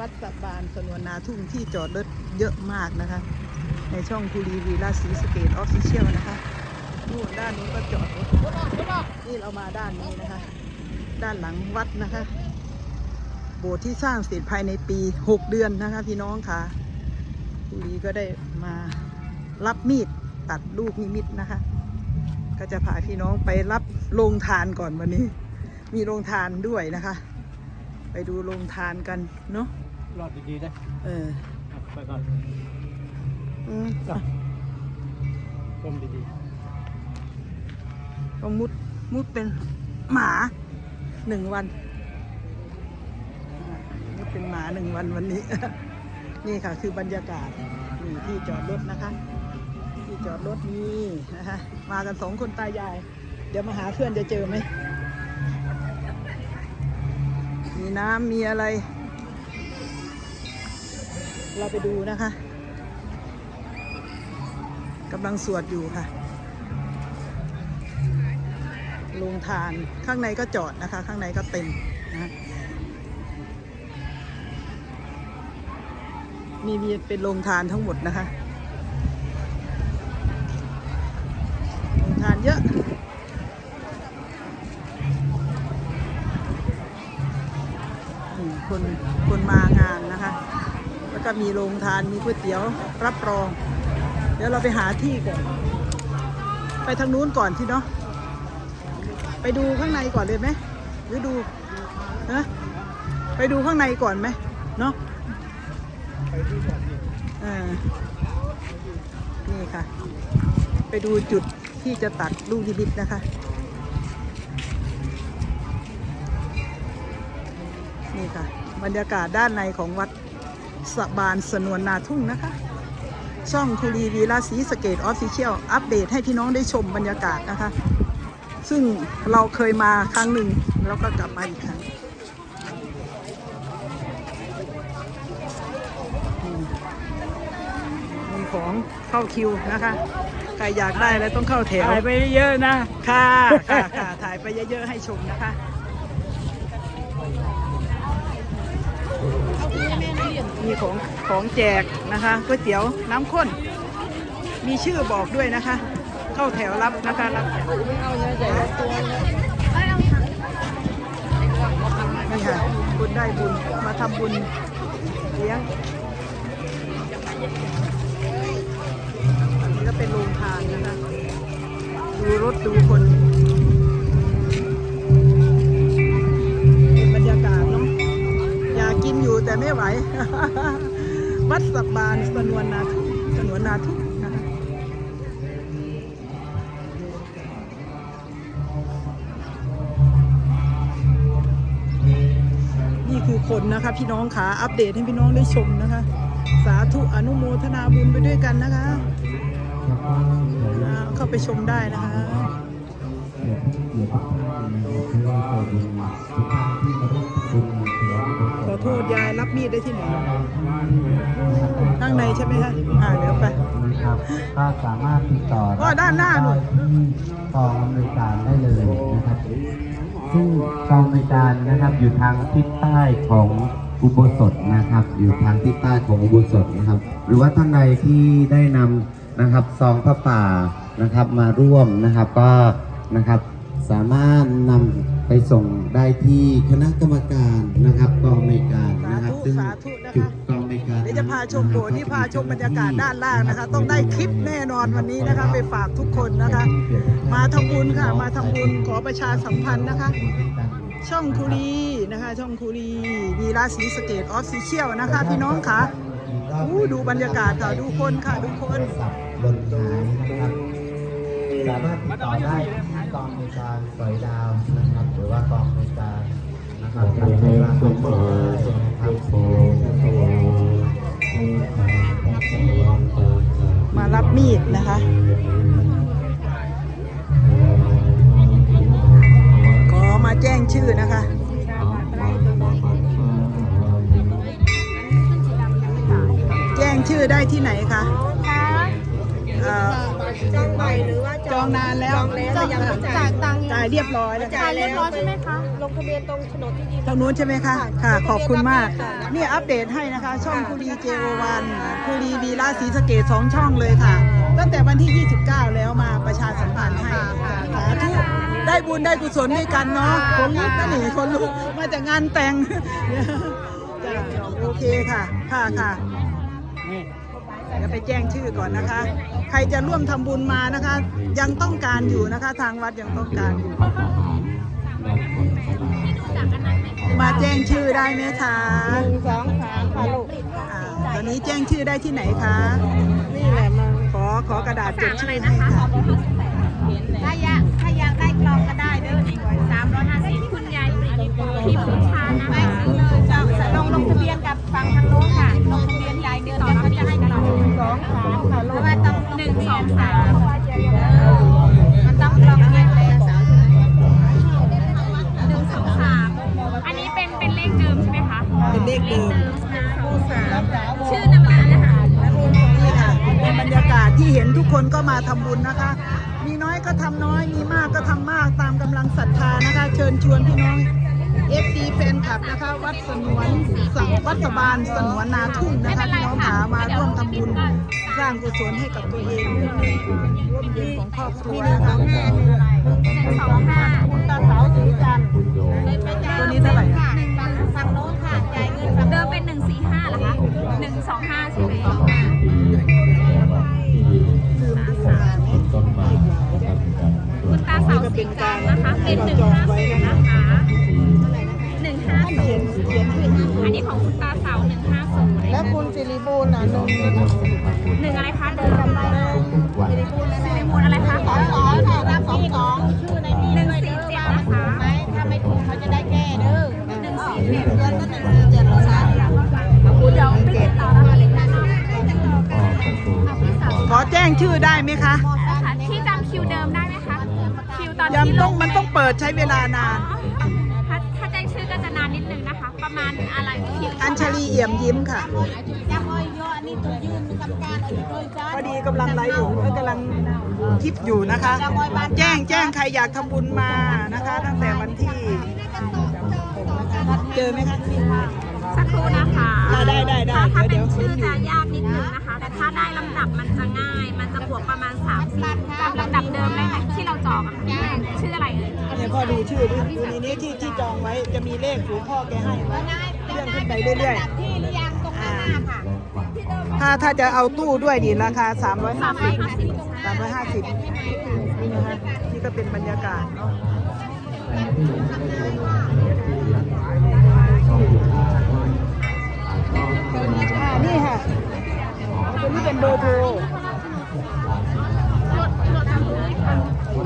วัดสับบานสนวนนาทุ่งที่จอดรถเยอะมากนะคะ ในช่องคูรีวีลาสีสเกตออฟฟิเชียลนะคะนู่นด้านนู้นก็จอดรถนี่เรามาด้านนี้นะคะ ด้านหลังวัดนะคะ โบสถ์ที่สร้างเสร็จภายในปี 6 เดือนนะคะ พี่น้องค่ะคูรีก็ได้มารับมีดตัดลูกนิมิตนะคะ ก็จะพาพี่น้องไปรับโรงทานก่อนวันนี้ มีโรงทานด้วยนะคะ ไปดูโรงทานกันเนาะ รอดดีๆได้เอออะไปก่อนอืมก้มดีก็มุดมุดเป็นหมาหนึ่งวันมุดเป็นหมาหนึ่งวันวันนี้ นี่ค่ะคือบรรยากาศนี่ที่จอดรถนะคะ ที่จอดรถนี่นะคะมากันสองคนตายาย เดี๋ยวมาหาเพื่อนจะเจอไหมมีน้ำมีอะไร เราไปดูนะคะกำลังสวดอยู่ค่ะโรงทานข้างในก็จอดนะคะ ข้างในก็เต็มนะมีมีเป็นโรงทานทั้งหมดนะคะ โรงทานเยอะ ก็มีโรงทานมีก๋วยเตี๋ยวรับรอง เดี๋ยวเราไปหาที่ก่อน ไปทางนู้นก่อนที่เนาะไปดูข้างในก่อนเลยไหมหรือดูนะไปดูข้างในก่อนไหมเนาะไปที่ก่อนดิเออนี่ค่ะ ไปดูจุดที่จะตัดลูกนิมิตนะคะ นี่ค่ะ บรรยากาศด้านในของวัด สะบานสนวนนาทุ่งนะคะ ช่องคูรีวีราศีสเกตออฟฟิเชียลอัปเดตให้พี่น้องได้ชมบรรยากาศนะคะ ซึ่งเราเคยมาครั้งหนึ่งแล้วก็กลับมาอีกครั้งอืมมีของเข้าคิวนะคะใครอยากได้แล้วต้องเข้าแถว ถ่ายไปเยอะๆนะ ค่ะค่ะค่ะถ่ายไปเยอะ ๆ ให้ชมนะคะ มีของของแจกนะคะก๋วยเตี๋ยวน้ำข้น มีชื่อบอกด้วยนะคะ เข้าแถวรับนะคะรับนี่ค่ะบุญได้บุญมาทำบุญเลี้ยงอันนี้ก็เป็นโรงทานนะคะ ดูรถดูคน แต่ไม่ไหว วัดสับบานสนวนนาทุสนวนนาทุนะคะนี่คือคนนะคะพี่น้องขาอัปเดตให้พี่น้องได้ชมนะคะ สาธุอนุโมทนาบุญไปด้วยกันนะคะ เข้าไปชมได้นะคะ ขอโทษยายรับมีดได้ที่ไหนข้างในใช่ไหมคะอ่าเดี๋ยวไปนะครับก็สามารถติดต่อก็ด้านหน้าหน่อยที่กองอำนวยการได้เลยนะครับซึ่งกองอำนวยการนะครับอยู่ทางทิศใต้ของอุโบสถนะครับ อยู่ทางทิศใต้ของอุโบสถนะครับ หรือว่าท่านใดที่ได้นำนะครับซองพระป่านะครับมาร่วมนะครับก็นะครับสามารถนำ ไปส่งได้ที่คณะกรรมการนะครับกองอำนวยการนะครับซึ่งสาธุนะคะจุดกองอำนวยการเดี๋ยวจะพาชมโบสถ์ที่พาชมบรรยากาศด้านล่างนะคะ ต้องได้คลิปแน่นอนวันนี้นะคะ ไปฝากทุกคนนะคะ มาทำบุญค่ะ มาทำบุญขอประชาสัมพันธ์นะคะ ช่องคูรีนะคะ ช่องคูรีวีราศีสเกตออฟฟิเชียลนะคะ พี่น้องค่ะอู้ดูบรรยากาศค่ะดูคนค่ะดูคนบนหายนะครับสามารถติดต่อได้ที่ กองในการสอยดาวนะครับ หรือว่ากองในการนะครับทางเวลางเรานะครับมารับมีดนะคะขอมาแจ้งชื่อนะคะแจ้งชื่อได้ที่ไหนคะ จองใบหรือว่าจองนานแล้วจองแล้วแต่ยังไม่จ่ายจ่ายเรียบร้อยแล้วจ่ายเรียบร้อยใช่ไหมคะ ลงงทะเบียนตรงโฉนดที่ดินทางนู้นใช่ไหมคะ ค่ะ ขอบคุณมากค่ะนี่อัปเดตให้นะคะ ช่องคุรีเจโอวันคุรีวีราศีสะเกตสองช่องเลยค่ะ ตั้งแต่วันที่ 29 แล้วมาประชาสัมพันธ์ให้สาธุได้บุญได้กุศลด้วยกันเนาะคนลุกนะนี่คนลุกมาจากงานแต่งจ้ะโอเคค่ะ ค่ะค่ะนี่ เดี๋ยวไปแจ้งชื่อก่อนนะคะ ใครจะร่วมทำบุญมานะคะ ยังต้องการอยู่นะคะ ทางวัดยังต้องการอยู่มาแจ้งชื่อได้ไหมคะหนึ่งสองสามค่ะลูกอ่าตอนนี้แจ้งชื่อได้ที่ไหนคะ นี่แหละมาขอขอกระดาษจดชื่อให้ค่ะถ้าอยากถ้าอยากได้กลองก็ได้เด้อนี่สามร้อยห้าสิบคุณยายพิ เป็นเลขเดิมชื่อนามร้านนะคะนี่ค่ะเป็นบรรยากาศที่เห็นทุกคนก็มาทำบุญนะคะ มีน้อยก็ทำน้อย มีมากก็ทำมากตามกำลังศรัทธานะคะ เชิญชวนพี่น้อง FC แฟนคลับนะคะ วัดสนวนสังวัดสบานสนวนนาทุ่งนะคะพี่น้องขามาร่วมทำบุญสร้างกุศลให้กับตัวเองร่วมบุญของครอบครัวนะคะหนึ่งสองห้าตาเสาสีจันทร์ตัวนี้เท่าไหร่ค่ะหนึ่งฝั่งโน้นค่ะ หนึ่งสี่ห้าเหรอคะหนึ่งสองห้าใช่ไหมคุณตาเสาสีกลางนะคะ เป็นหนึ่งห้าศูนย์นะคะหนึ่งห้าศูนย์อันนี้ของคุณตาเสาหนึ่งห้าศูนย์และคุณสิริบูลน่ะหนึ่งหนึ่งอะไรคะเดิมสิริมูลอะไรคะสองสองค่ะรับสองสองชื่อในนี้หนึ่งสี่เจ็ดนะคะไหมถ้าไม่ถูกเขาจะได้แก้เด้อหนึ่งสี่เจ็ดเดือนก็หนึ่ง แจ้งชื่อได้ไหมคะค่ะที่จำคิวเดิมได้ไหมคะ คิวตอนที่ยังลต้องงมันต้องเปิดใช้เวลานานถ้าถ้าแจ้งชื่อก็จะนานนิดนึงนะคะ ประมาณอะไรคิวอัญชลีเอี่ยมยิ้มค่ะจำไว้เยอะอันนี้ตัวยืนกรรมการอันนี้เลยจ้าพอดีกำลังไลฟ์อยู่เอ้ยกำลังคลิปอยู่นะคะ แจ้งแจ้งใครอยากทำบุญมานะคะ ตั้งแต่วันที่ เจอไหมคะ สักครู่นะคะอ่าได้ได้ได้ถ้าถ้าเดี๋เป็ยวนชื่อเดี๋ยวจะยากนิดนึงนะคะ แต่ถ้าได้ลำดับมันจะง่าย มันจะบวกประมาณ3สิบจำลำดับเดิมได้ไหมที่เราจองอะค่ะชื่ออะไรเอ่ยเนี่ยพ่อดูชื่อดูดูในนี้ที่ที่จองไว้จะมีเลขหลวงพ่อแกให้ไว้เลื่อนขึ้นไปเรื่อยที่หรือยังตรงหน้าค่ะๆถ้าถ้าจะเอาตู้ด้วยดีราคา 350สามร้อยห้าสิบ350นี่นะคะนี่ก็เป็นบรรยากาศเนาะ ตัวนี้เป็นเบอร์โทร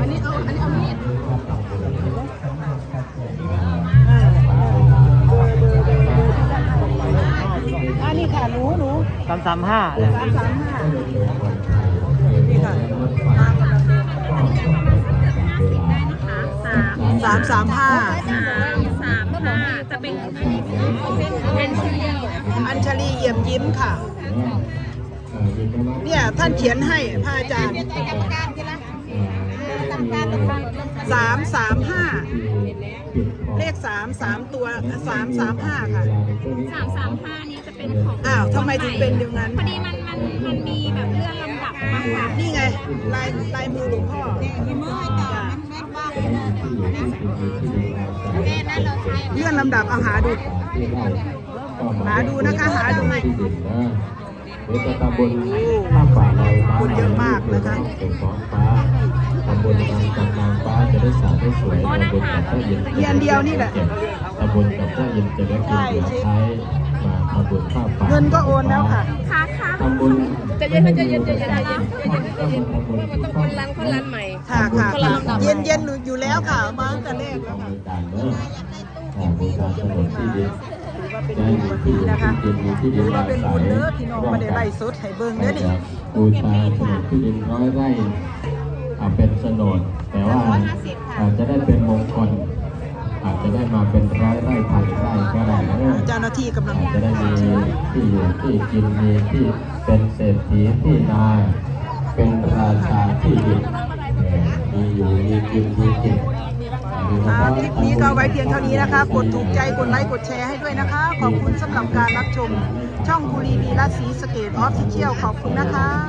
อันนี้เอาอันนี้เอามีดอ่าเบอร์เบอร์เบอร์เบอร์ที่ท่านให้ไว้อ่านี่ค่ะหนูหนูสามสามห้าสามสามห้านี่ค่ะมากำลังเดินได้นะคะสามสามสามห้าสามสามห้าจะเป็นเป็นชื่ออัญชลีเอี่ยมยิ้มค่ะ เนี่ยท่านเขียนให้พระอาจารย์กรรมการใช่ไหมกรรมการลงมาสามสามห้าเลขสามสามตัวสามสามห้าค่ะสามสามห้านี้จะเป็นของอ้าวทำไมถึงเป็นอย่างนั้นพอดีมันมันมันมีแบบเลื่อนลำดับมาค่ะนี่ไงลายลายมือหลวงพ่อที่มือให้ต่อมันแม่นว่าเลยนะแม่นั้นเราใช้เลื่อนลำดับเอาหาดูหาดูนะคะหาดู เดี๋ยวจะทำบุญข้ามป่าลอยฟ้าคนเยอะมากนะคะเป็นท้องฟ้าทำบุญกันกับนางฟ้าจะได้สาได้สวยทำบุญกับเจ้าหญิงเรียนเดียวนี่แหละทำบุญกับเจ้าหญิงจะได้กินเหลือใช้มาทำบุญข้ามป่าเงินก็โอนแล้วค่ะค่ะค่ะทำบุญจะเย็นจะเย็นจะเย็นจะเย็นจะเย็นจะเย็นทำบุญมันต้องคนรันคนรันใหม่ค่ะค่ะค่ะเย็นเย็นๆอยู่แล้วค่ะมาตั้งแต่แรกแล้วค่ะ การเลิกบูชาถนนที่ดินถือว่าเป็นบุญวันนี้นะคะถือว่าเป็นบุญเด้อพี่น้องมาได้ไล่สดให้เบิ่งเด้อนี่บูชาถนนที่ดินร้อยไร่อ่าเป็นโฉนดแต่ว่าอาจจะได้เป็นมงคลอาจจะได้มาเป็นร้อยไร่พันไร่ก็ได้เนอะเจ้าหน้าที่กำลังอาจจะได้มีที่อยู่ที่กินมีที่เป็นเศรษฐีที่นาเป็นราชาที่ดินเอ่อมีอยู่มีกินมีกิน คลิปนี้ก็เอาไว้เพียงเท่านี้นะคะ กดถูกใจ กดไลค์ กดแชร์ให้ด้วยนะคะ ขอบคุณสำหรับการรับชม ช่องคุรีวีรัศีสเกตออฟฟิเชียลขอบคุณนะคะ